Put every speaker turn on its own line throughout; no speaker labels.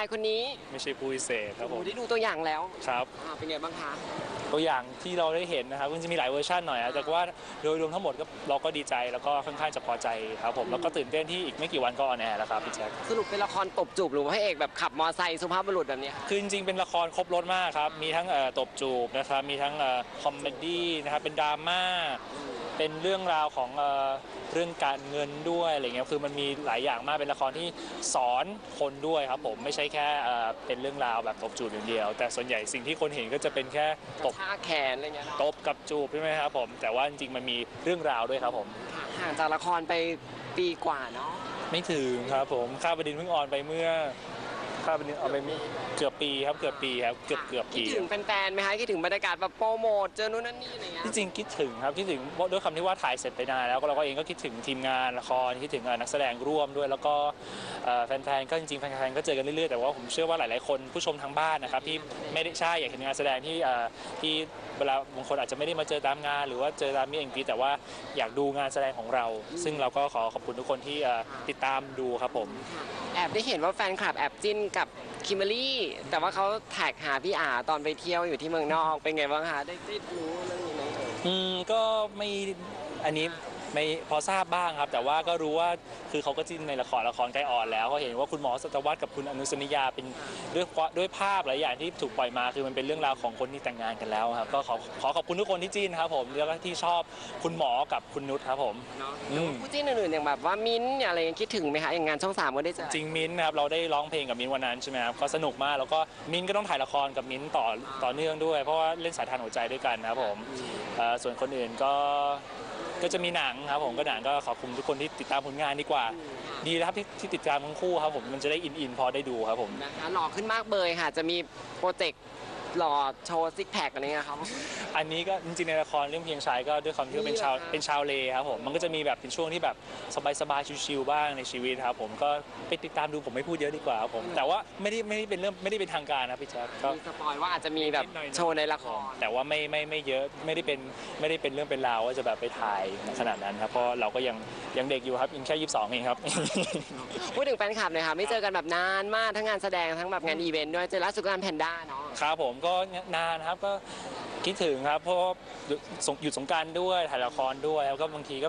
ใครคนนี้
ไม่ใช่ผู้พิเศษครับผ
โอ้
ม
ได้ดูตัวอย่างแล้ว
ครับ
อ่าเป็นไงบ้างคะ
ตัวอย่างที่เราได้เห็นนะครับมันจะมีหลายเวอร์ชันหน่อยนะแต่ว่าโดยรวมทั้งหมดก็เราก็ดีใจแล้วก็ค่อนข้างจะพอใจครับผมแล้วก็ตื่นเต้นที่อีกไม่กี่วันก็ออนแอร์แล้วครับพี่แจ๊ค
สรุปเป็นละครตบจูบหรือว่าพระเอกแบบขับมอไซค์สุภาพบุรุษแบบเนี้ย
คือจริงๆเป็นละครครบรถมากครับมีทั้งเอ่อตบจูบนะครับมีทั้งคอมเมดี้นะครับเป็นดราม่า เป็นเรื่องราวของเอ่อเรื่องการเงินด้วยอะไรเงี้ยคือมันมีหลายอย่างมากเป็นละครที่สอนคนด้วยครับผมไม่ใช่แค่เอ่อเป็นเรื่องราวแบบตบจูบอย่างเดียว แต่ส่วนใหญ่สิ่งที่คนเห็นก็จะเป็นแค่ตบ
ท่าแขนอะไรเงี้ยเนาะ
ตบกับจูบใช่ไหมครับผมแต่ว่าจริงๆมันมีเรื่องราวด้วยครับผม
ค่ะห่างจากละครไปปีกว่าเนาะ
ไม่ถึงครับผมข้าวบดินเพิ่งออนไปเมื่อ ข้าวบดินออนไปเมื่อเกือบปีครับเกือบปีครับเกือบเกือบ
คิด
ปี
ถึงแฟนๆไหมคะคิดถึงบรรยากาศแบบโปรโมทเจอนู่นนั่นนี่อะไรเงี้ย
ที่จริงคิดถึงครับคิดถึงเพราะด้วยคำที่ว่าถ่ายเสร็จไปนานแล้วก็เราก็เองก็คิดถึงทีมงานละครคิดถึงเอ่อนักแสดงร่วมด้วย แล้วก็เอ่อแฟนๆก็จริงๆแฟนๆก็เจอกันเรื่อยๆแต่ว่าผมเชื่อว่าหลายๆคนผู้ชมทางบ้านนะครับที่ไม่ได้ใช่อยากเห็นงานแสดงที่เอ่อที่เวลาบางคนอาจจะไม่ได้มาเจอตามงาน หรือว่าเจอตามมิเองพีแต่ว่าอยากดูงานแสดงของเรา ซึ่งเราก็ขอขอบคุณทุกคนที่เอ่อติดตามดูครับผม
แอบได้เห็นว่าแฟนคลับแอบจิ้นกับคิมเบอรี่ แต่ว่าเขาแท็กหาพี่อาตอนไปเที่ยวอยู่ที่เมืองนอก เป็นไงบ้างคะ ได้ได้รู้เรื่องนี้ไหมเอ่ย
อืมก็ไม่อันนี้ ไม่พอทราบบ้างครับ แต่ว่าก็รู้ว่าคือเขาก็จิ้นในละครละครใกล้ออนแล้วก็เห็นว่าคุณหมอสัตวรรษกับคุณอนุสนิยาเป็นด้วยความด้วยภาพหลายอย่างที่ถูกปล่อยมาคือมันเป็นเรื่องราวของคนที่แต่งงานกันแล้วครับก็ขอขอขอบคุณทุกคนที่จิ้นครับผมแล้วก็ที่ชอบคุณหมอกับคุณนุชครับผม
เนาะ
อืม
คู่จิ้นอื่นๆอย่างแบบว่ามิ้นท์อะไรยังคิดถึงไหมคะอย่างงานช่องสามก็ได้เจอ
จริงมิ้นท์นะครับเราได้ร้องเพลงกับมิ้นท์วันนั้นใช่ไหมครับก็สนุกมากแล้วก็มิ้นท์ก็ต้องถ่ายละครกับมิ้นท์ต่อต่อเนื่องด้วย เพราะว่าเล่นสายทานหัวใจด้วยกันนะครับผมเอ่อส่วนคนอื่นก็ ก็จะมีหนังครับผมก็หนังก็ขอบคุณทุกคนที่ติดตามผลงานดีกว่า ดีนะครับที่ที่ติดตามทั้งคู่ครับผมมันจะได้อินอินพอได้ดูครับผม
นะคะหล่อขึ้นมากเบยค่ะ จะมีโปรเจกต์ หล่อโชว์ซิกแพคอะไรเงี้ยครับ
อันนี้ก็จริงๆในละครเรื่องเพียงชายก็ด้วยความที่ว่าเป็นชาว
นี่แหละค่ะ
เป็นชาวเลครับผมมันก็จะมีแบบเป็นช่วงที่แบบสบายๆชิลๆบ้างในชีวิตครับผมก็ไปติดตามดูผมไม่พูดเยอะดีกว่าครับผมแต่ว่าไม่ได้ไม่ได้เป็นเรื่องไม่ได้เป็นทางการนะพี่แจ๊คก็
มีสปอยว่าอาจจะมีแบบ
นิดหน่อยๆ
โชว์ในละคร
แต่ว่าไม่ไม่ไม่เยอะไม่ได้เป็นไม่ได้เป็นเรื่องเป็นราวว่าจะแบบไปถ่ายขนาดนั้นครับเพราะเราก็ยังยังเด็กอยู่ครับยังแค่22เองครับ
พูดถึงแฟนคลับหน่อยค่ะไม่เจอกันแบบนานมากทั้งงานแสดงทั้งแบบงานอีเวนต์ด้วยเจอล่าสุดก็งานแพนด้าเนาะ
ครับผมก็นานครับก็คิดถึงครับเพราะว่าสงหยุดสงกรารด้วยถ่ายละครด้วยแล้วก็บางทีก็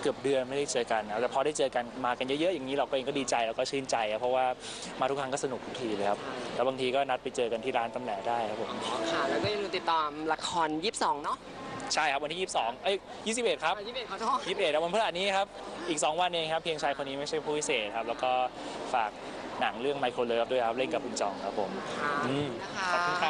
เกือบเดือนไม่ได้เจอกันนะแต่พอได้เจอกันมากันเยอะๆอย่างนี้เราก็เองก็ดีใจแล้วก็ชื่นใจครับเพราะว่ามาทุกครั้งก็สนุกทุกทีเลยครับแล้วบางทีก็นัดไปเจอกันที่ร้านตำแหน่ได้ครับผม
ค่ะแล้วก็อย่าลืมติดตามละคร 22 เนาะ
ใช่ครับวันที่ 22 เอ้ย 21 ครับ
21เขาชอบ
21แล้ววันพฤหัสนี้ครับอีก 2 วันเองครับเพียงชายคนนี้ไม่ใช่ผู้พิเศษครับแล้วก็ฝากหนังเรื่องไมโครเลิฟด้วยครับเล่นกับคุณจองครับผม
ค่ะ
อืม
นะคะ
ขอบคุณครับผม